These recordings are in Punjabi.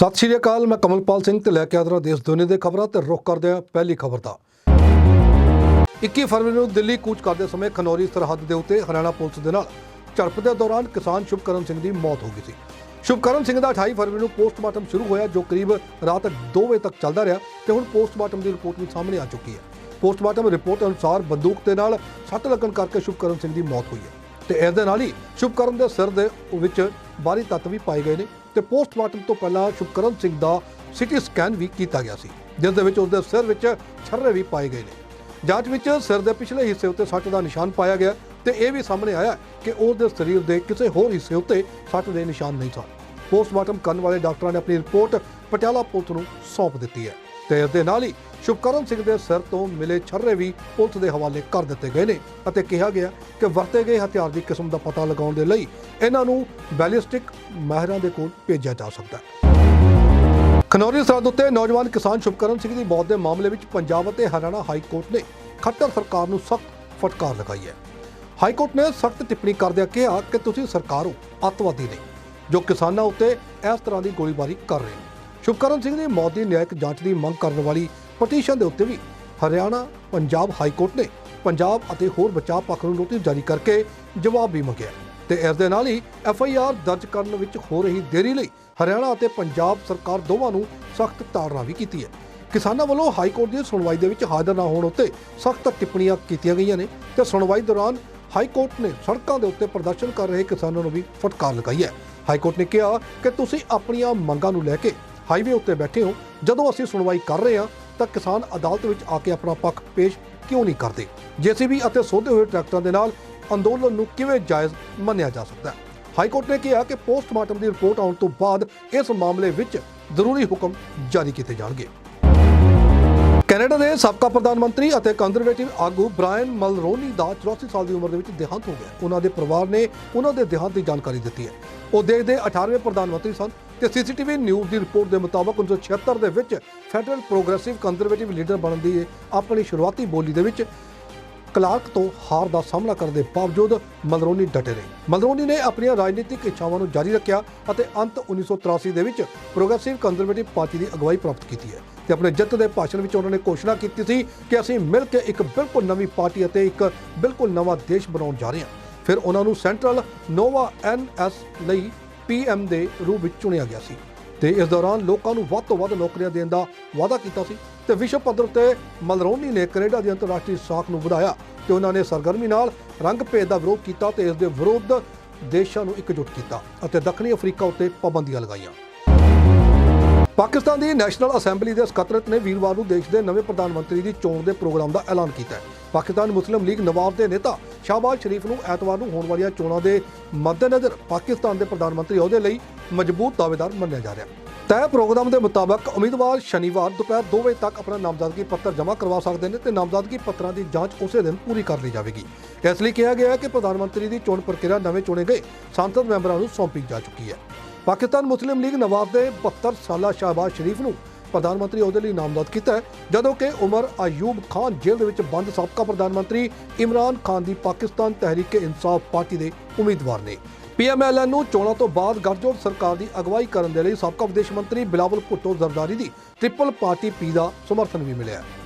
ਸਤਿ ਸ਼੍ਰੀ ਅਕਾਲ, ਮੈਂ ਕਮਲਪਾਲ ਸਿੰਘ ਤੇ ਲੈ ਕੇ ਆਦਰਾ ਦੇਸ਼ ਦੁਨੀਆ ਦੇ ਖਬਰਾਂ ਤੇ ਰੁਕ ਕਰਦੇ ਹਾਂ ਪਹਿਲੀ ਖਬਰ ਦਾ। 21 ਫਰਵਰੀ ਨੂੰ ਦਿੱਲੀ ਕੂਚ ਕਰਦੇ ਸਮੇਂ ਖਨੌਰੀ ਸਰਹੱਦ ਦੇ ਉੱਤੇ ਹਰਿਆਣਾ ਪੁਲਿਸ ਦੇ ਨਾਲ ਝੜਪ ਦੇ ਦੌਰਾਨ ਕਿਸਾਨ ਸ਼ੁਭਕਰਨ ਸਿੰਘ ਦੀ ਮੌਤ ਹੋ ਗਈ ਸੀ। ਸ਼ੁਭਕਰਨ ਸਿੰਘ ਦਾ 28 ਫਰਵਰੀ ਨੂੰ ਪੋਸਟਮਾਰਟਮ ਸ਼ੁਰੂ ਹੋਇਆ, ਜੋ ਕਰੀਬ ਰਾਤ 2 ਵਜੇ ਤੱਕ ਚੱਲਦਾ ਰਿਹਾ ਤੇ ਹੁਣ ਪੋਸਟਮਾਰਟਮ ਦੀ ਰਿਪੋਰਟ ਵੀ ਸਾਹਮਣੇ ਆ ਚੁੱਕੀ ਹੈ। ਪੋਸਟਮਾਰਟਮ ਰਿਪੋਰਟ ਅਨੁਸਾਰ ਬੰਦੂਕ ਦੇ ਨਾਲ ਸੱਟ ਲੱਗਣ ਕਰਕੇ ਸ਼ੁਭਕਰਨ ਸਿੰਘ ਦੀ ਮੌਤ ਹੋਈ ਹੈ ਤੇ ਇਸ ਦੇ ਨਾਲ ਹੀ ਸ਼ੁਭਕਰਨ ਦੇ ਸਿਰ ਦੇ ਵਿੱਚ ਬਾਹਰੀ ਤੱਤ ਵੀ ਪਾਏ ਗਏ ਨੇ। ਤੇ ਪੋਸਟਮਾਰਟਮ ਤੋਂ ਪਹਿਲਾਂ ਸ਼ੁਭਕਰਨ ਸਿੰਘ ਦਾ ਸਿਟੀ ਸਕੈਨ ਵੀ ਕੀਤਾ ਗਿਆ ਸੀ, ਜਿਸ ਦੇ ਵਿੱਚ ਉਸ ਦੇ ਸਿਰ ਵਿੱਚ ਛਰਰੇ ਵੀ ਪਾਏ ਗਏ ਨੇ। ਜਾਂਚ ਵਿੱਚ ਸਿਰ ਦੇ ਪਿਛਲੇ ਹਿੱਸੇ ਉੱਤੇ ਸੱਟ ਦਾ ਨਿਸ਼ਾਨ ਪਾਇਆ ਗਿਆ ਤੇ ਇਹ ਵੀ ਸਾਹਮਣੇ ਆਇਆ ਕਿ ਉਸ ਦੇ ਸਰੀਰ ਦੇ ਕਿਸੇ ਹੋਰ ਹਿੱਸੇ ਉੱਤੇ ਸੱਟ ਦੇ ਨਿਸ਼ਾਨ ਨਹੀਂ ਸਨ। ਪੋਸਟਮਾਰਟਮ ਕਰਨ ਵਾਲੇ ਡਾਕਟਰਾਂ ਨੇ ਆਪਣੀ ਰਿਪੋਰਟ ਪਟਿਆਲਾ ਪੁਲਿਸ ਨੂੰ ਸੌਂਪ ਦਿੱਤੀ ਹੈ ਤੇ ਇਸ ਦੇ ਨਾਲ ਹੀ ਸ਼ੁਭਕਰਨ ਸਿੰਘ ਦੇ ਸਿਰ ਤੋਂ ਮਿਲੇ ਛਰਰੇ ਵੀ ਪੁਲਿਸ ਦੇ ਹਵਾਲੇ ਕਰ ਦਿੱਤੇ ਗਏ ਨੇ ਅਤੇ ਕਿਹਾ ਗਿਆ ਕਿ ਵਰਤੇ ਗਏ ਹਥਿਆਰ ਦੀ ਕਿਸਮ ਦਾ ਪਤਾ ਲਗਾਉਣ ਦੇ ਲਈ ਇਹਨਾਂ ਨੂੰ ਬੈਲਿਸਟਿਕ ਮਾਹਿਰਾਂ ਦੇ ਕੋਲ ਭੇਜਿਆ ਜਾ ਸਕਦਾ ਹੈ। ਖਨੌਰੀ ਸਰਹੱਦ ਉੱਤੇ ਨੌਜਵਾਨ ਕਿਸਾਨ ਸ਼ੁਭਕਰਨ ਸਿੰਘ ਦੀ ਮੌਤ ਦੇ ਮਾਮਲੇ ਵਿੱਚ ਪੰਜਾਬ ਅਤੇ ਹਰਿਆਣਾ ਹਾਈ ਕੋਰਟ ਨੇ ਖੱਟਰ ਸਰਕਾਰ ਨੂੰ ਸਖਤ ਫਟਕਾਰ ਲਗਾਈ ਹੈ। ਹਾਈ ਕੋਰਟ ਨੇ ਸਖਤ ਟਿੱਪਣੀ ਕਰਦਿਆਂ ਕਿਹਾ ਕਿ ਤੁਸੀਂ ਸਰਕਾਰ ਹੋ, ਅੱਤਵਾਦੀ ਨਹੀਂ, ਜੋ ਕਿਸਾਨਾਂ ਉੱਤੇ ਇਸ ਤਰ੍ਹਾਂ ਦੀ ਗੋਲੀਬਾਰੀ ਕਰ ਰਹੇ ਹੋ। ਸ਼ੁਭਕਰਨ ਸਿੰਘ ਦੀ ਮੌਤ ਦੀ ਨਿਆਇਕ ਜਾਂਚ ਦੀ ਮੰਗ ਕਰਨ ਵਾਲੀ ਪਟੀਸ਼ਨ ਦੇ ਉੱਤੇ ਵੀ ਹਰਿਆਣਾ, ਪੰਜਾਬ ਹਾਈ ਕੋਰਟ ਨੇ ਪੰਜਾਬ ਅਤੇ ਹੋਰ ਬਚਾਅ ਪੱਖ ਨੂੰ ਨੋਟਿਸ ਜਾਰੀ ਕਰਕੇ ਜਵਾਬ ਵੀ ਮੰਗਿਆ ਤੇ ਇਸ ਦੇ ਨਾਲ ਹੀ ਐਫ ਆਈ ਆਰ ਦਰਜ ਕਰਨ ਵਿੱਚ ਹੋ ਰਹੀ ਦੇਰੀ ਲਈ ਹਰਿਆਣਾ ਅਤੇ ਪੰਜਾਬ ਸਰਕਾਰ ਦੋਵਾਂ ਨੂੰ ਸਖਤ ਤਾੜਨਾ ਵੀ ਕੀਤੀ ਹੈ। ਕਿਸਾਨਾਂ ਵੱਲੋਂ ਹਾਈ ਕੋਰਟ ਦੀ ਸੁਣਵਾਈ ਦੇ ਵਿੱਚ ਹਾਜ਼ਰ ਨਾ ਹੋਣ ਉੱਤੇ ਸਖਤ ਟਿੱਪਣੀਆਂ ਕੀਤੀਆਂ ਗਈਆਂ ਨੇ ਤੇ ਸੁਣਵਾਈ ਦੌਰਾਨ ਹਾਈ ਕੋਰਟ ਨੇ ਸੜਕਾਂ ਦੇ ਉੱਤੇ ਪ੍ਰਦਰਸ਼ਨ ਕਰ ਰਹੇ ਕਿਸਾਨਾਂ ਨੂੰ ਵੀ ਫਟਕਾਰ ਲਗਾਈ ਹੈ। ਹਾਈ ਕੋਰਟ ਨੇ ਕਿਹਾ ਕਿ ਤੁਸੀਂ ਆਪਣੀਆਂ ਮੰਗਾਂ ਨੂੰ ਲੈ ਕੇ ਹਾਈਵੇ ਉੱਤੇ ਬੈਠੇ ਹੋ। ਜਦੋਂ ਅਸੀਂ ਸੁਣਵਾਈ ਕਰ ਰਹੇ ਹਾਂ ਤਾਂ ਕਿਸਾਨ ਅਦਾਲਤ ਵਿੱਚ ਆ ਕੇ ਆਪਣਾ ਪੱਖ ਪੇਸ਼ ਕਿਉਂ ਨਹੀਂ ਕਰਦੇ? ਜੇਸੀਬੀ ਅਤੇ ਸੋਧੇ ਹੋਏ ਟਰੈਕਟਰਾਂ ਦੇ ਨਾਲ ਅੰਦੋਲਨ ਨੂੰ ਕਿਵੇਂ ਜਾਇਜ਼ ਮੰਨਿਆ ਜਾ ਸਕਦਾ ਹੈ? ਹਾਈ ਕੋਰਟ ਨੇ ਕਿਹਾ ਕਿ ਪੋਸਟਮਾਰਟਮ ਦੀ ਰਿਪੋਰਟ ਆਉਣ ਤੋਂ ਬਾਅਦ ਇਸ ਮਾਮਲੇ ਵਿੱਚ ਜ਼ਰੂਰੀ ਹੁਕਮ ਜਾਰੀ ਕੀਤੇ ਜਾਣਗੇ। ਕੈਨੇਡਾ ਦੇ ਸਾਬਕਾ ਪ੍ਰਧਾਨ ਮੰਤਰੀ ਅਤੇ ਕੰਜ਼ਰਵੇਟਿਵ ਆਗੂ ਬ੍ਰਾਇਨ ਮਲਰੋਨੀ ਦਾ 84 ਸਾਲ ਦੀ ਉਮਰ ਦੇ ਵਿੱਚ ਦੇਹਾਂਤ ਹੋ ਗਿਆ। ਉਹਨਾਂ ਦੇ ਪਰਿਵਾਰ ਨੇ ਉਹਨਾਂ ਦੇ ਦੇਹਾਂਤ ਦੀ ਜਾਣਕਾਰੀ ਦਿੱਤੀ ਹੈ। ਉਹ ਦੇਸ਼ ਦੇ 18ਵੇਂ ਪ੍ਰਧਾਨ ਮੰਤਰੀ ਸਨ। ਤੇ ਸੀਸੀਟੀਵੀ ਨਿਊਜ਼ ਦੀ ਰਿਪੋਰਟ ਦੇ ਮੁਤਾਬਕ 1976 ਦੇ ਵਿੱਚ ਫੈਡਰਲ ਪ੍ਰੋਗਰੈਸਿਵ ਕੰਜ਼ਰਵੇਟਿਵ ਲੀਡਰ ਬਣਨ ਦੀ ਆਪਣੀ ਸ਼ੁਰੂਆਤੀ ਬੋਲੀ ਦੇ ਵਿੱਚ ਕਲਾਰਕ ਤੋਂ ਹਾਰ ਦਾ ਸਾਹਮਣਾ ਕਰਨ ਦੇ ਬਾਵਜੂਦ ਮਲਰੋਨੀ ਡਟੇ ਰਹੇ। ਮਲਰੋਨੀ ਨੇ ਆਪਣੀਆਂ ਰਾਜਨੀਤਿਕ ਇੱਛਾਵਾਂ ਨੂੰ ਜਾਰੀ ਰੱਖਿਆ ਅਤੇ ਅੰਤ 1983 ਦੇ ਵਿੱਚ ਪ੍ਰੋਗਰੈਸਿਵ ਕੰਜ਼ਰਵੇਟਿਵ ਪਾਰਟੀ ਦੀ ਅਗਵਾਈ ਪ੍ਰਾਪਤ ਕੀਤੀ ਹੈ ਤੇ ਆਪਣੇ ਜਿੱਤ ਦੇ ਭਾਸ਼ਣ ਵਿੱਚ ਉਹਨਾਂ ਨੇ ਘੋਸ਼ਣਾ ਕੀਤੀ ਸੀ ਕਿ ਅਸੀਂ ਮਿਲ ਕੇ ਇੱਕ ਬਿਲਕੁਲ ਨਵੀਂ ਪਾਰਟੀ ਅਤੇ ਇੱਕ ਬਿਲਕੁਲ ਨਵਾਂ ਦੇਸ਼ ਬਣਾਉਣ ਜਾ ਰਹੇ ਹਾਂ। ਫਿਰ ਉਹਨਾਂ ਨੂੰ ਸੈਂਟਰਲ ਨੋਵਾ ਐਨਐਸ ਲਈ ਪੀਐਮ ਦੇ ਰੂਪ ਵਿੱਚ ਚੁਣਿਆ ਗਿਆ ਸੀ ਤੇ ਇਸ ਦੌਰਾਨ ਲੋਕਾਂ ਨੂੰ ਵੱਧ ਤੋਂ ਵੱਧ ਨੌਕਰੀਆਂ ਦੇਣ ਦਾ ਵਾਅਦਾ ਕੀਤਾ ਸੀ ਤੇ ਵਿਸ਼ਵ ਪੱਧਰ ਤੇ ਮਲਰੋਨੀ ਨੇ ਕੈਨੇਡਾ ਦੀ ਅੰਤਰਰਾਸ਼ਟਰੀ ਸਾਖ ਨੂੰ ਵਧਾਇਆ ਤੇ ਉਹਨਾਂ ਨੇ ਸਰਗਰਮੀ ਨਾਲ ਰੰਗ ਭੇਦ ਦਾ ਵਿਰੋਧ ਕੀਤਾ ਤੇ ਇਸ ਦੇ ਵਿਰੁੱਧ ਦੇਸ਼ਾਂ ਨੂੰ ਇਕਜੁੱਟ ਕੀਤਾ ਅਤੇ ਦੱਖਣੀ ਅਫਰੀਕਾ ਉੱਤੇ ਪਾਬੰਦੀਆਂ ਲਗਾਈਆਂ। ਪਾਕਿਸਤਾਨ ਦੀ ਨੈਸ਼ਨਲ ਅਸੈਂਬਲੀ ਦੇ ਸਕੱਤਰਤ ਨੇ ਵੀਰਵਾਰ ਨੂੰ ਦੇਸ਼ ਦੇ ਨਵੇਂ ਪ੍ਰਧਾਨ ਮੰਤਰੀ ਦੀ ਚੋਣ ਦੇ ਪ੍ਰੋਗਰਾਮ ਦਾ ਐਲਾਨ ਕੀਤਾ ਹੈ। ਪਾਕਿਸਤਾਨ ਮੁਸਲਿਮ ਲੀਗ ਨਵਾਬ ਦੇ ਨੇਤਾ ਸ਼ਾਹਬਾਜ਼ ਸ਼ਰੀਫ ਨੂੰ ਐਤਵਾਰ ਨੂੰ ਹੋਣ ਵਾਲੀਆਂ ਚੋਣਾਂ ਦੇ ਮੱਦੇਨਜ਼ਰ ਪਾਕਿਸਤਾਨ ਦੇ ਪ੍ਰਧਾਨ ਮੰਤਰੀ ਅਹੁਦੇ ਲਈ ਮਜ਼ਬੂਤ ਦਾਅਵੇਦਾਰ ਮੰਨਿਆ ਜਾ ਰਿਹਾ ਹੈ। ਤੈਅ ਪ੍ਰੋਗਰਾਮ ਦੇ ਮੁਤਾਬਕ ਉਮੀਦਵਾਰ ਸ਼ਨੀਵਾਰ ਦੁਪਹਿਰ 2 ਵਜੇ ਤੱਕ ਆਪਣਾ ਨਾਮਜ਼ਦਗੀ ਪੱਤਰ ਜਮ੍ਹਾਂ ਕਰਵਾ ਸਕਦੇ ਨੇ ਤੇ ਨਾਮਜ਼ਦਗੀ ਪੱਤਰਾਂ ਦੀ ਜਾਂਚ ਉਸੇ ਦਿਨ ਪੂਰੀ ਕਰ ਲਈ ਜਾਵੇਗੀ। ਇਸ ਲਈ ਕਿਹਾ ਗਿਆ ਹੈ ਕਿ ਪ੍ਰਧਾਨ ਮੰਤਰੀ ਦੀ ਚੋਣ ਪ੍ਰਕਿਰਿਆ ਨਵੇਂ ਚੁਣੇ ਗਏ ਸੰਸਦ ਮੈਂਬਰਾਂ ਨੂੰ ਸੌਂਪੀ ਜਾ ਚੁੱਕੀ ਹੈ। ਪਾਕਿਸਤਾਨ ਮੁਸਲਿਮ ਲੀਗ ਨਵਾਬ ਦੇ 72 ਸਾਲਾ ਸ਼ਾਹਬਾਜ਼ ਸ਼ਰੀਫ ਨੂੰ ਪ੍ਰਧਾਨ ਮੰਤਰੀ ਅਹੁਦੇ ਲਈ ਨਾਮਜ਼ਦ ਕੀਤਾ ਹੈ, ਜਦੋਂ ਕਿ ਉਮਰ ਅਯੂਬ ਖਾਨ ਜੇਲ੍ਹ ਦੇ ਵਿੱਚ ਬੰਦ ਸਾਬਕਾ ਪ੍ਰਧਾਨ ਮੰਤਰੀ ਇਮਰਾਨ ਖਾਨ ਦੀ ਪਾਕਿਸਤਾਨ ਤਹਿਰੀਕ ਇਨਸਾਫ ਪਾਰਟੀ ਦੇ ਉਮੀਦਵਾਰ ਨੇ। ਪੀਐਮਐਲਐਨ ਨੂੰ ਚੋਣਾਂ ਤੋਂ ਬਾਅਦ ਗੱਠਜੋੜ ਸਰਕਾਰ ਦੀ ਅਗਵਾਈ ਕਰਨ ਦੇ ਲਈ ਸਾਬਕਾ ਵਿਦੇਸ਼ ਮੰਤਰੀ ਬਿਲਾਵਲ ਭੁੱਟੋ ਜ਼ਰਦਾਰੀ ਦੀ ਟ੍ਰਿਪਲ ਪਾਰਟੀ ਪੀ ਦਾ ਸਮਰਥਨ ਵੀ ਮਿਲਿਆ। ਹੈ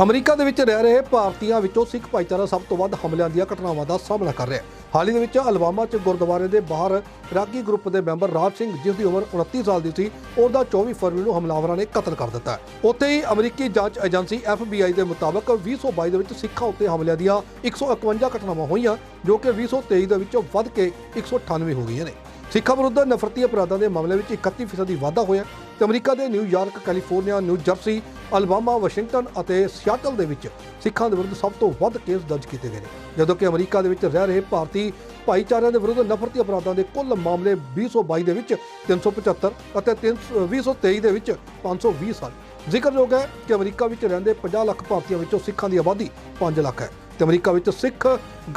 ਅਮਰੀਕਾ ਦੇ ਵਿੱਚ ਰਹਿ ਰਹੇ ਭਾਰਤੀਆਂ ਵਿੱਚੋਂ ਸਿੱਖ ਭਾਈਚਾਰਾ ਸਭ ਤੋਂ ਵੱਧ ਹਮਲਿਆਂ ਦੀਆਂ ਘਟਨਾਵਾਂ ਦਾ ਸਾਹਮਣਾ ਕਰ ਰਿਹਾ ਹੈ। ਹਾਲ ਹੀ ਦੇ ਵਿੱਚ ਅਲਵਾਮਾ 'ਚ ਗੁਰਦੁਆਰੇ ਦੇ ਬਾਹਰ ਰਾਗੀ ਗਰੁੱਪ ਦੇ ਮੈਂਬਰ ਰਾਜ ਸਿੰਘ, ਜਿਸ ਦੀ ਉਮਰ 29 ਸਾਲ ਦੀ ਸੀ, ਉਹਦਾ 24 ਫਰਵਰੀ ਨੂੰ ਹਮਲਾਵਰਾਂ ਨੇ ਕਤਲ ਕਰ ਦਿੱਤਾ ਉੱਥੇ ਹੀ ਅਮਰੀਕੀ ਜਾਂਚ ਏਜੰਸੀ FBI ਦੇ ਮੁਤਾਬਕ 2022 ਦੇ ਵਿੱਚ ਸਿੱਖਾਂ ਉੱਤੇ ਹਮਲਿਆਂ ਦੀਆਂ 151 ਘਟਨਾਵਾਂ ਹੋਈਆਂ, ਜੋ ਕਿ 2023 ਦੇ ਵਿੱਚੋਂ ਵੱਧ ਕੇ 198 ਹੋ ਗਈਆਂ ਨੇ। ਸਿੱਖਾਂ ਵਿਰੁੱਧ ਨਫ਼ਰਤੀ ਅਪਰਾਧਾਂ ਦੇ ਮਾਮਲੇ ਵਿੱਚ 31% ਵਾਧਾ ਹੋਇਆ ਤੇ ਅਮਰੀਕਾ ਦੇ New York California, New Jersey, Alabama, Washington ਅਤੇ ਸਿਆਟਲ ਦੇ ਵਿੱਚ ਸਿੱਖਾਂ ਦੇ ਵਿਰੁੱਧ ਸਭ ਤੋਂ ਵੱਧ ਕੇਸ ਦਰਜ ਕੀਤੇ ਗਏ ਨੇ। ਜਦੋਂ ਕਿ ਅਮਰੀਕਾ ਦੇ ਵਿੱਚ ਰਹਿ ਰਹੇ ਭਾਰਤੀ ਭਾਈਚਾਰਿਆਂ ਦੇ ਵਿਰੁੱਧ ਨਫ਼ਰਤੀ ਅਪਰਾਧਾਂ ਦੇ ਕੁੱਲ ਮਾਮਲੇ 2022 ਦੇ ਵਿੱਚ 375 ਅਤੇ 300 2023 ਦੇ ਵਿੱਚ 520 ਸਨ। ਜ਼ਿਕਰਯੋਗ ਹੈ ਕਿ ਅਮਰੀਕਾ ਵਿੱਚ ਰਹਿੰਦੇ 50 ਲੱਖ ਭਾਰਤੀਆਂ ਵਿੱਚੋਂ ਸਿੱਖਾਂ ਦੀ ਆਬਾਦੀ 5 ਲੱਖ ਹੈ ਤੇ ਅਮਰੀਕਾ ਵਿੱਚ ਸਿੱਖ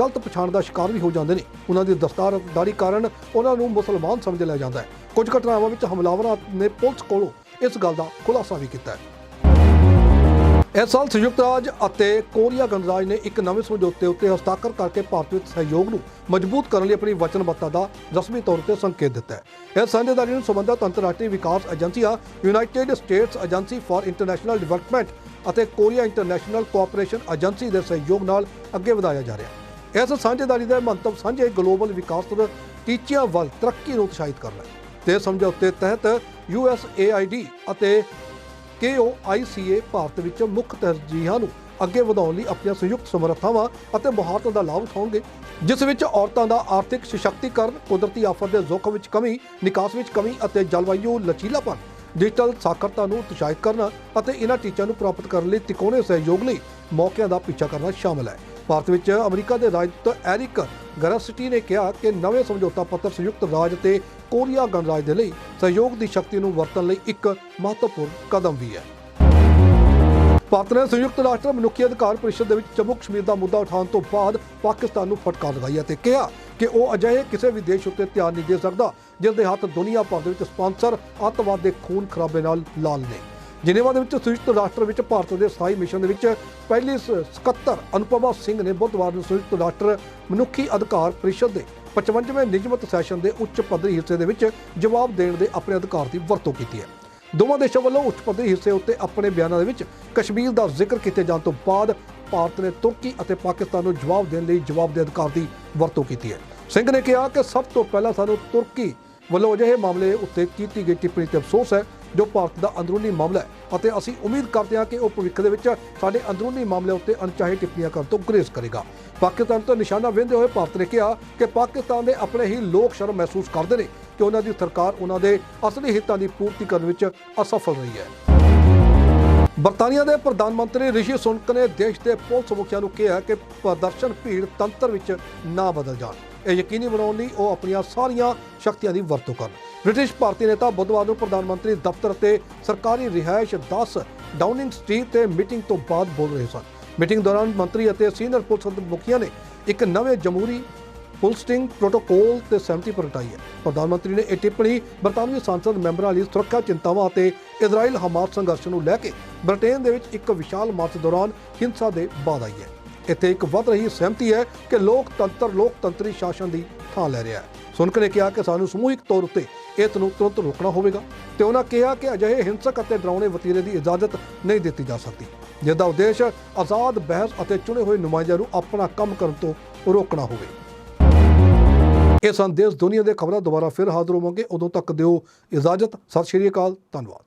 ਗਲਤ ਪਛਾਣ ਦਾ ਸ਼ਿਕਾਰ ਵੀ ਹੋ ਜਾਂਦੇ ਨੇ। ਉਹਨਾਂ ਦੀ ਦਸਤਾਰਦਾਰੀ ਕਾਰਨ ਉਹਨਾਂ ਨੂੰ ਮੁਸਲਮਾਨ ਸਮਝ ਲਿਆ ਜਾਂਦਾ ਹੈ। ਕੁਝ ਘਟਨਾਵਾਂ ਵਿੱਚ ਹਮਲਾਵਰਾਂ ਨੇ ਪੁਲਿਸ ਕੋਲੋਂ ਇਸ ਗੱਲ ਦਾ ਖੁਲਾਸਾ ਵੀ ਕੀਤਾ ਹੈ। ਇਸ ਸਾਲ ਸੰਯੁਕਤ ਰਾਜ ਅਤੇ ਕੋਰੀਆ ਗਣਰਾਜ ਨੇ ਇੱਕ ਨਵੇਂ ਸਮਝੌਤੇ ਉੱਤੇ ਹਸਤਾਖਰ ਕਰਕੇ ਭਾਰਤ ਵਿੱਚ ਸਹਿਯੋਗ ਨੂੰ ਮਜ਼ਬੂਤ ਕਰਨ ਲਈ ਆਪਣੀ ਵਚਨਬੱਧਤਾ ਦਾ ਰਸਮੀ ਤੌਰ ਤੇ ਸੰਕੇਤ ਦਿੱਤਾ ਹੈ। ਇਸ ਸਾਂਝੇਦਾਰੀ ਨੂੰ ਸੰਬੰਧਿਤ ਅੰਤਰਰਾਸ਼ਟਰੀ ਵਿਕਾਸ ਏਜੰਸੀਆਂ, United States agency for international development ਅਤੇ ਕੋਰੀਆ ਇੰਟਰਨੈਸ਼ਨਲ ਕੋਆਪਰੇਸ਼ਨ ਏਜੰਸੀ ਦੇ ਸਹਿਯੋਗ ਨਾਲ ਅੱਗੇ ਵਧਾਇਆ ਜਾ ਰਿਹਾ ਹੈ। ਇਸ ਸਾਂਝੇਦਾਰੀ ਦਾ ਮੰਤਵ ਸਾਂਝੇ ਗਲੋਬਲ ਵਿਕਾਸ ਟੀਚਿਆਂ ਵੱਲ ਤਰੱਕੀ ਨੂੰ ਉਤਸ਼ਾਹਿਤ ਕਰਨਾ ਹੈ। ਤੇ ਸਮਝੌਤੇ ਤਹਿਤ ਯੂਐਸਏਆਈਡੀ ਅਤੇ KOICA ਭਾਰਤ ਵਿੱਚ ਮੁੱਖ ਤਰਜੀਹਾਂ ਨੂੰ ਅੱਗੇ ਵਧਾਉਣ ਲਈ ਆਪਣੀਆਂ ਸੰਯੁਕਤ ਸਮਰੱਥਾਵਾਂ ਅਤੇ ਮੁਹਾਰਤਾਂ ਦਾ ਲਾਭ ਉਠਾਉਣਗੇ, ਜਿਸ ਵਿੱਚ ਔਰਤਾਂ ਦਾ ਆਰਥਿਕ ਸਸ਼ਕਤੀਕਰਨ, ਕੁਦਰਤੀ ਆਫਤ ਦੇ ਜ਼ੋਖਮ ਵਿੱਚ ਕਮੀ, ਨਿਕਾਸ ਵਿੱਚ ਕਮੀ ਅਤੇ ਜਲਵਾਯੂ ਲਚੀਲਾਪਨ, ਡਿਜੀਟਲ ਸਾਖਰਤਾ ਨੂੰ ਉਤਸ਼ਾਹਿਤ ਕਰਨਾ ਅਤੇ ਇਹਨਾਂ ਟੀਚਿਆਂ ਨੂੰ ਪ੍ਰਾਪਤ ਕਰਨ ਲਈ ਤਿਕੋਣੇ ਸਹਿਯੋਗ ਲਈ ਮੌਕਿਆਂ ਦਾ ਪਿੱਛਾ ਕਰਨਾ ਸ਼ਾਮਲ ਹੈ। ਭਾਰਤ ਵਿੱਚ ਅਮਰੀਕਾ ਦੇ ਰਾਜਦੂਤ ਐਰਿਕ ਗਰਸਟੀ ਨੇ ਕਿਹਾ ਕਿ ਨਵੇਂ ਸਮਝੌਤਾ ਪੱਤਰ ਸੰਯੁਕਤ ਰਾਜ ਅਤੇ ਕੋਰੀਆ ਗਣਰਾਜ ਦੇ ਲਈ ਸਹਿਯੋਗ ਦੀ ਸ਼ਕਤੀ ਨੂੰ ਵਰਤਣ ਲਈ ਇੱਕ ਮਹੱਤਵਪੂਰਨ ਕਦਮ ਵੀ ਹੈ। ਭਾਰਤ ਨੇ ਸੰਯੁਕਤ ਰਾਸ਼ਟਰ ਮਨੁੱਖੀ ਅਧਿਕਾਰ ਪਰਿਸ਼ਦ ਦੇ ਵਿੱਚ ਜੰਮੂ ਕਸ਼ਮੀਰ ਦਾ ਮੁੱਦਾ ਉਠਾਉਣ ਤੋਂ ਬਾਅਦ ਪਾਕਿਸਤਾਨ ਨੂੰ ਫਟਕਾਰ ਲਗਾਈ ਹੈ ਤੇ ਕਿਹਾ ਕਿ ਉਹ ਅਜਿਹੇ ਕਿਸੇ ਵੀ ਦੇਸ਼ ਉੱਤੇ ਧਿਆਨ ਨਹੀਂ ਦੇ ਸਕਦਾ ਜਿਸ ਦੇ ਹੱਥ ਦੁਨੀਆ ਭਰ ਦੇ ਵਿੱਚ ਸਪਾਂਸਰ, ਅੱਤਵਾਦ ਦੇ ਖੂਨ ਖਰਾਬੇ ਨਾਲ ਲਾਲ ਨੇ। ਜਿਨੇਵਾ ਦੇ ਵਿੱਚ ਸੰਯੁਕਤ ਰਾਸ਼ਟਰ ਵਿੱਚ ਭਾਰਤ ਦੇ ਸਥਾਈ ਮਿਸ਼ਨ ਦੇ ਵਿੱਚ ਪਹਿਲੀ ਸਕੱਤਰ ਅਨੁਪਮਾ ਸਿੰਘ ਨੇ ਬੁੱਧਵਾਰ ਨੂੰ ਸੰਯੁਕਤ ਰਾਸ਼ਟਰ ਮਨੁੱਖੀ ਅਧਿਕਾਰ ਪਰਿਸ਼ਦ ਦੇ 55ਵੇਂ ਨਿਯਮਤ ਸੈਸ਼ਨ ਦੇ ਉੱਚ ਪੱਧਰੀ ਹਿੱਸੇ ਦੇ ਵਿੱਚ ਜਵਾਬ ਦੇਣ ਦੇ ਆਪਣੇ ਅਧਿਕਾਰ ਦੀ ਵਰਤੋਂ ਕੀਤੀ ਹੈ। ਦੋਵਾਂ ਦੇਸ਼ਾਂ ਵੱਲੋਂ ਉੱਚ ਪੱਧਰੀ ਹਿੱਸੇ ਉੱਤੇ ਆਪਣੇ ਬਿਆਨਾਂ ਦੇ ਵਿੱਚ ਕਸ਼ਮੀਰ ਦਾ ਜ਼ਿਕਰ ਕੀਤੇ ਜਾਣ ਤੋਂ ਬਾਅਦ ਭਾਰਤ ਨੇ ਤੁਰਕੀ ਅਤੇ ਪਾਕਿਸਤਾਨ ਨੂੰ ਜਵਾਬ ਦੇਣ ਲਈ ਜਵਾਬ ਦੇ ਅਧਿਕਾਰ ਦੀ ਵਰਤੋਂ ਕੀਤੀ ਹੈ। ਸਿੰਘ ਨੇ ਕਿਹਾ ਕਿ ਸਭ ਤੋਂ ਪਹਿਲਾਂ ਸਾਨੂੰ ਤੁਰਕੀ ਵੱਲੋਂ ਅਜਿਹੇ ਮਾਮਲੇ ਉੱਤੇ ਕੀਤੀ ਗਈ ਟਿੱਪਣੀ ਤੇ ਅਫਸੋਸ ਹੈ। ਜੋ ਭਾਰਤ ਦਾ ਅੰਦਰੂਨੀ ਮਾਮਲਾ ਹੈ ਅਤੇ ਅਸੀਂ ਉਮੀਦ ਕਰਦੇ ਹਾਂ ਕਿ ਉਹ ਭਵਿੱਖ ਦੇ ਵਿੱਚ ਸਾਡੇ ਅੰਦਰੂਨੀ ਮਾਮਲਿਆਂ ਉੱਤੇ ਅਣਚਾਹੇ ਟਿੱਪਣੀਆਂ ਕਰਨ ਤੋਂ ਗੁਰੇਜ਼ ਕਰੇਗਾ। ਪਾਕਿਸਤਾਨ ਤੋਂ ਨਿਸ਼ਾਨਾ ਵਿੰਦੇ ਹੋਏ ਭਾਰਤ ਨੇ ਕਿਹਾ ਕਿ ਪਾਕਿਸਤਾਨ ਦੇ ਆਪਣੇ ਹੀ ਲੋਕ ਸ਼ਰਮ ਮਹਿਸੂਸ ਕਰਦੇ ਨੇ ਕਿ ਉਹਨਾਂ ਦੀ ਸਰਕਾਰ ਉਹਨਾਂ ਦੇ ਅਸਲੀ ਹਿੱਤਾਂ ਦੀ ਪੂਰਤੀ ਕਰਨ ਵਿੱਚ ਅਸਫਲ ਰਹੀ ਹੈ। ਬਰਤਾਨੀਆ ਦੇ ਪ੍ਰਧਾਨ ਮੰਤਰੀ ਰਿਸ਼ੀ ਸੁਨਕ ਨੇ ਦੇਸ਼ ਦੇ ਪੁਲਿਸ ਮੁਖੀਆਂ ਨੂੰ ਕਿਹਾ ਕਿ ਪ੍ਰਦਰਸ਼ਨ ਭੀੜ ਤੰਤਰ ਵਿੱਚ ਨਾ ਬਦਲ ਜਾਣ। ਇਹ ਯਕੀਨੀ ਬਣਾਉਣ ਲਈ ਉਹ ਆਪਣੀਆਂ ਸਾਰੀਆਂ ਸ਼ਕਤੀਆਂ ਦੀ ਵਰਤੋਂ ਕਰਨ। ਬ੍ਰਿਟਿਸ਼ ਭਾਰਤੀ ਨੇਤਾ ਬੁੱਧਵਾਰ ਨੂੰ ਪ੍ਰਧਾਨ ਮੰਤਰੀ ਦਫ਼ਤਰ ਤੇ ਸਰਕਾਰੀ ਰਿਹਾਇਸ਼ 10 ਡਾਊਨਿੰਗ ਸਟਰੀਟ ਤੇ ਮੀਟਿੰਗ ਤੋਂ ਬਾਅਦ ਬੋਲ ਰਹੇ ਸਨ। ਮੀਟਿੰਗ ਦੌਰਾਨ ਮੰਤਰੀ ਅਤੇ ਸੀਨੀਅਰ ਪੁਲਿਸ ਮੁਖੀਆਂ ਨੇ ਇੱਕ ਨਵੇਂ ਜਮਹੂਰੀ ਪੁਲਸਟਿੰਗ ਪ੍ਰੋਟੋਕੋਲ ਤੇ ਸਹਿਮਤੀ ਪ੍ਰਗਟਾਈ ਹੈ। ਪ੍ਰਧਾਨ ਮੰਤਰੀ ਨੇ ਇਹ ਟਿੱਪਣੀ ਬਰਤਾਨਵੀ ਸੰਸਦ ਮੈਂਬਰਾਂ ਲਈ ਸੁਰੱਖਿਆ ਚਿੰਤਾਵਾਂ ਅਤੇ ਇਜ਼ਰਾਈਲ ਹਮਾਸ ਸੰਘਰਸ਼ ਨੂੰ ਲੈ ਕੇ ਬ੍ਰਿਟੇਨ ਦੇ ਵਿੱਚ ਇੱਕ ਵਿਸ਼ਾਲ ਮਾਰਚ ਦੌਰਾਨ ਹਿੰਸਾ ਦੇ ਬਾਅਦ ਆਈ ਹੈ। ਇੱਥੇ ਇੱਕ ਵੱਧ ਰਹੀ ਸਹਿਮਤੀ ਹੈ ਕਿ ਲੋਕਤੰਤਰ, ਲੋਕਤੰਤਰੀ ਸ਼ਾਸਨ ਦੀ ਥਾਂ ਲੈ ਰਿਹਾ ਹੈ। ਸੁਨਕ ਨੇ ਕਿਹਾ ਕਿ ਸਾਨੂੰ ਸਮੂਹਿਕ ਤੌਰ ਉੱਤੇ ਇਸ ਨੂੰ ਤੁਰੰਤ ਰੋਕਣਾ ਹੋਵੇਗਾ ਤੇ ਉਹਨਾਂ ਕਿਹਾ ਕਿ ਅਜਿਹੇ ਹਿੰਸਕ ਅਤੇ ਡਰਾਉਣੇ ਵਤੀਰੇ ਦੀ ਇਜਾਜ਼ਤ ਨਹੀਂ ਦਿੱਤੀ ਜਾ ਸਕਦੀ ਜਿਸ ਦਾ ਉਦੇਸ਼ ਆਜ਼ਾਦ, ਬਹਿਸ ਅਤੇ ਚੁਣੇ ਹੋਏ ਨੁਮਾਇੰਦਿਆਂ ਨੂੰ ਆਪਣਾ ਕੰਮ ਕਰਨ ਤੋਂ ਰੋਕਣਾ ਹੋਵੇ। ਇਹ ਸੰਦੇਸ਼ ਦੁਨੀਆ ਦੇ ਖਬਰਾਂ ਦੁਬਾਰਾ ਫਿਰ ਹਾਜ਼ਰ ਹੋਵਾਂਗੇ। ਉਦੋਂ ਤੱਕ ਦਿਓ ਇਜਾਜ਼ਤ। ਸਤਿ ਸ਼੍ਰੀ ਅਕਾਲ। ਧੰਨਵਾਦ।